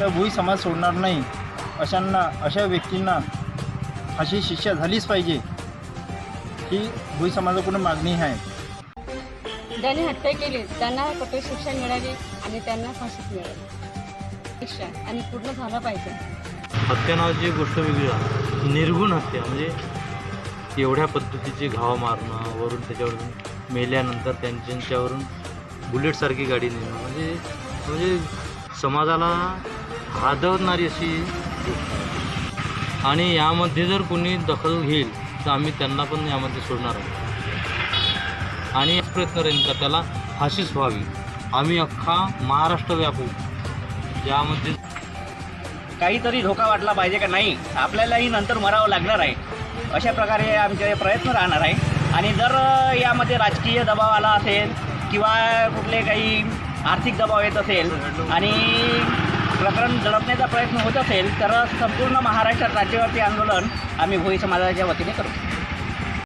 तर भोई समाज सोडणार नाही. अशांना अशा व्यक्तींना अशी शिक्षा झालीच पाहिजे. ही भोई समाजाकडून मागणी आहे. ज्यांनी हत्या केली त्यांना कठोर शिक्षा मिळावी आणि त्यांना फाशीच मिळावी शिक्षा आणि पूर्ण झालं पाहिजे. हत्या नावाची गोष्ट वेगळी आहे. निर्गुण हत्या म्हणजे एवढ्या पद्धतीचे घाव मारणं वरून त्याच्यावरून मेल्यानंतर त्यांच्यावरून बुलेटसारखी गाडी नेणं म्हणजे म्हणजे समाजाला हादवणारी अशी गोष्ट आणि यामध्ये जर कोणी दखल घेईल तर आम्ही त्यांना पण यामध्ये सोडणार आहोत. आणि प्रयत्न राहील का त्याला फाशीच व्हावी. आम्ही अख्खा महाराष्ट्र व्यापू. यामध्ये काहीतरी धोका वाटला पाहिजे का नाही? आपल्यालाही नंतर मरावं लागणार आहे. अशा प्रकारे आमचे प्रयत्न राहणार आहे. आणि जर यामध्ये राजकीय दबाव आला असेल किंवा कुठले काही आर्थिक दबाव येत असेल आणि प्रकरण जडपण्याचा प्रयत्न होत असेल तर संपूर्ण महाराष्ट्रात राज्यव्यापी आंदोलन आम्ही भोई समाजाच्या वतीने करू.